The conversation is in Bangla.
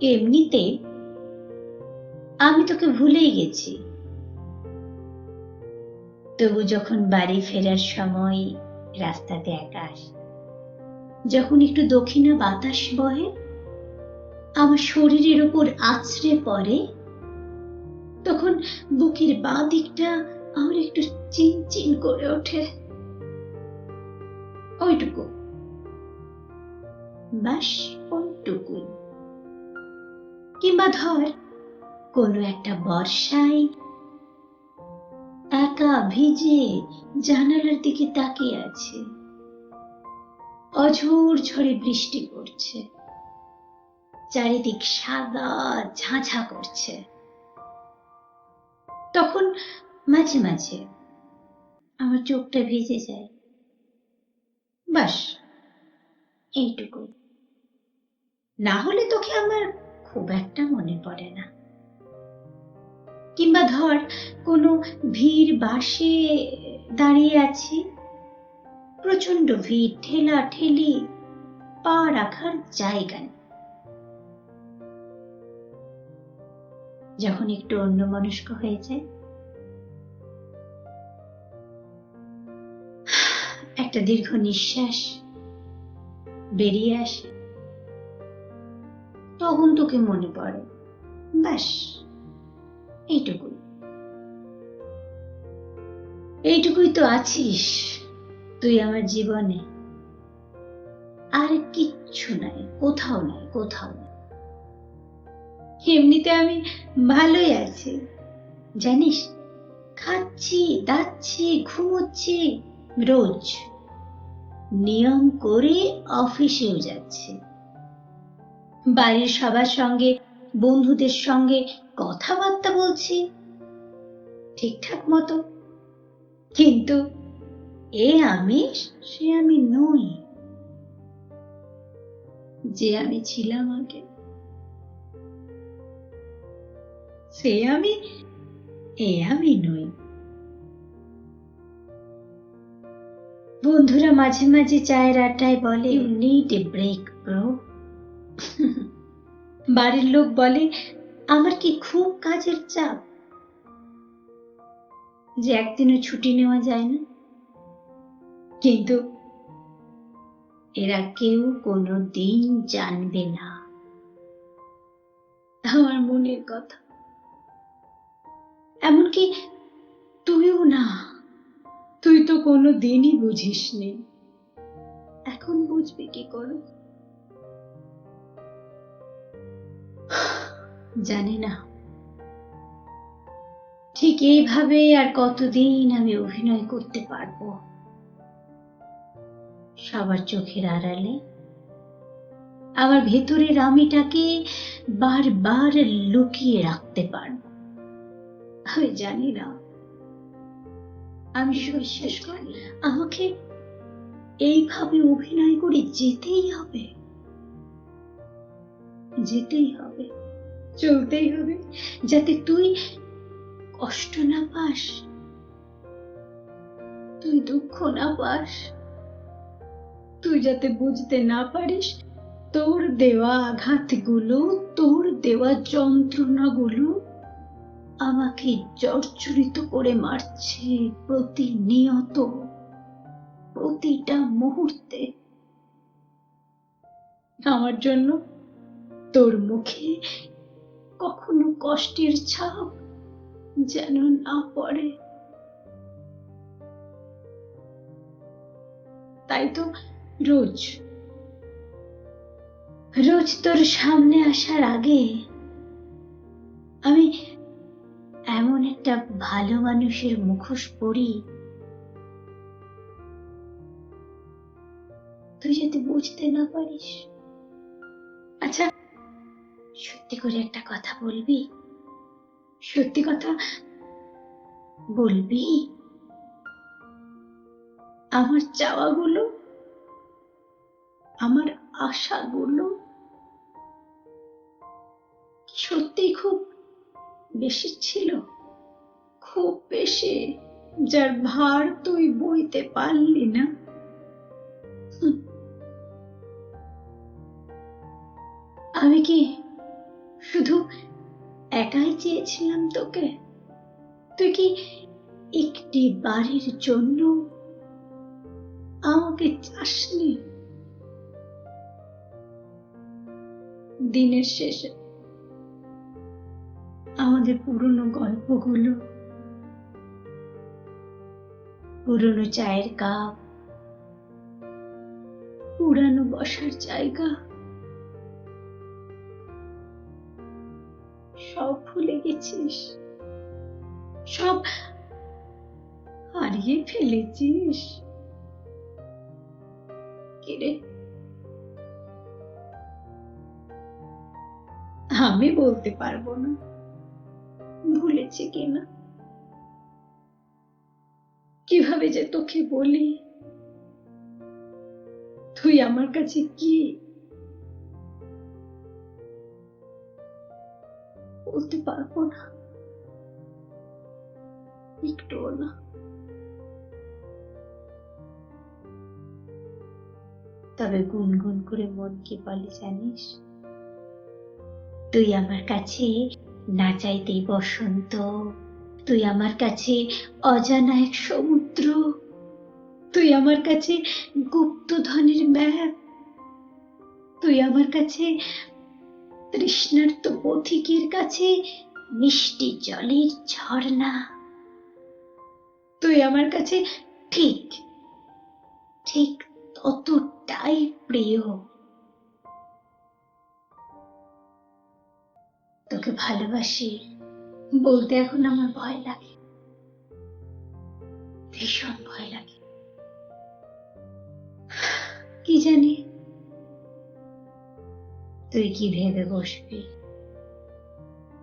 এমনিতে আমি তোকে ভুলেই গেছি। তবু যখন বাড়ি ফেরার সময় রাস্তাতে একাশ যখন একটু দক্ষিণা বাতাস বহে, আমার শরীরের ওপর আছড়ে পড়ে, তখন বুকের বাঁ দিকটা আমার একটু চিনচিন করে ওঠে। ওইটুকু। বাস ওইটুকুই। কিংবা ধর, কোনো একটা বর্ষায় একা ভিজে জানালার দিকে তাকিয়ে আছে। অঝোর ঝড়ে বৃষ্টি পড়ছে। চারিদিক সাদা ঝাঁঝা করছে। তখন মাঝে মাঝে আমার চোখটা ভিজে যায়। বাস, এইটুকু। না হলে তোকে আমার খুব একটা মনে পড়ে না। কিংবা ধর, কোনো ভিড় বাসে দাঁড়িয়ে আছি প্রচণ্ড ভিড় ঠেলা ঠেলি পা রাখার জায়গা নেই। যখন একটু অন্য মনস্ক হয়ে যায় একটা দীর্ঘ নিঃশ্বাস বেরিয়ে আসে। তখন তোকে মনে পড়ে। ব্যাস, এইটুকুই। এইটুকুই তো আছিস তুই আমার জীবনে। আর কিচ্ছু নাই, কোথাও নাই কোথাও নাই। এমনিতে আমি ভালোই আছি। জানিস, খাচ্ছি, দাচ্ছি, ঘুমোচ্ছি, রোজ। নিয়ম করে অফিসেও যাচ্ছে। বাড়ির সবার সঙ্গে, বন্ধুদের সঙ্গে কথাবার্তা বলছি, ঠিকঠাক মতো। কিন্তু এ আমি, সে আমি নই। যে আমি ছিলাম আগে, সে আমি, এ আমি নই। বন্ধুরা মাঝে মাঝে চায়ের আড্ডায় বলে you need a break bro বাড়ির লোক বলে, আমার কি খুব কাজের চাপ? যে একদিনও ছুটি নেওয়া যায় না। কিন্তু এরা কেউ কোনো দিন জানবে না। আমার মনের কথা। এমনকি তুইও না। তুই তো কোনো দিনই বুঝিসনি। এখন বুঝবি কি করে জানি না। ঠিক এইভাবে আর কতদিন আমি অভিনয় করতে পারব? সবার চোখের আড়ালে। আমার ভেতরের আমিটাকে বারবার লুকিয়ে রাখতে পারব। আমি জানি না। আমি বিশ্বাস করি, আমাকে এইভাবে অভিনয় করে যেতেই হবে। যেতেই হবে। চলতেই হবে, যাতে তুই কষ্ট না পাস, তুই দুঃখ না পাস, তুই যাতে বুঝতে না পারিস, তোর দেওয়া আঘাতগুলো, তোর দেওয়া যন্ত্রণাগুলো আমাকে জর্জরিত করে মারছে প্রতিনিয়ত, প্রতিটা মুহূর্তে। আমার জন্য তোর মুখে কখনো কষ্টের ছাপ যেন না পড়ে। তাই তো রোজ রোজ তোর সামনে আসার আগে আমি এমন একটা ভালো মানুষের মুখোশ পড়ি তুই যদি বুঝতে না পারিস সত্যি করে একটা কথা বলবি? সত্যি কথা বলবি? আমার চাওয়াগুলো, আমার আশাগুলো সত্যি খুব বেশি ছিল? খুব বেশি, যার ভার তুই বইতে পারলি না। আমি কি শুধু একাই চেয়েছিলাম তোকে। তুই কি একটি বাড়ির জন্য আমাকে চাসনি? দিনের শেষে আমাদের পুরনো গল্পগুলো, পুরনো চায়ের কাপ, পুরানো বসার জায়গা সব ভুলে গেছিস? সব হারিয়ে ফেলেছিস? কিরে আমি বলতে পারব না। ভুলেছি কিনা কীভাবে যে তোকে বলি? তুই আমার কাছে কি বলতে পারব না। একটুও না তবে গুনগুন করে মন কি বলে জানিস? তুই আমার কাছে না চাইতেই বসন্ত। তুই আমার কাছে অজানা এক সমুদ্র। তুই আমার কাছে গুপ্তধনের ম্যাপ। তুই আমার কাছে তৃষ্ণার্ত পথিকের কাছে মিষ্টি জলের ঝর্ণা। তুই আমার কাছে ঠিক ঠিক ততটাই প্রিয়। তোকে ভালোবাসি বলতে এখন আমার ভয় লাগে, ভীষণ ভয় লাগে। কি জানি তুই কি ভেবে বসবি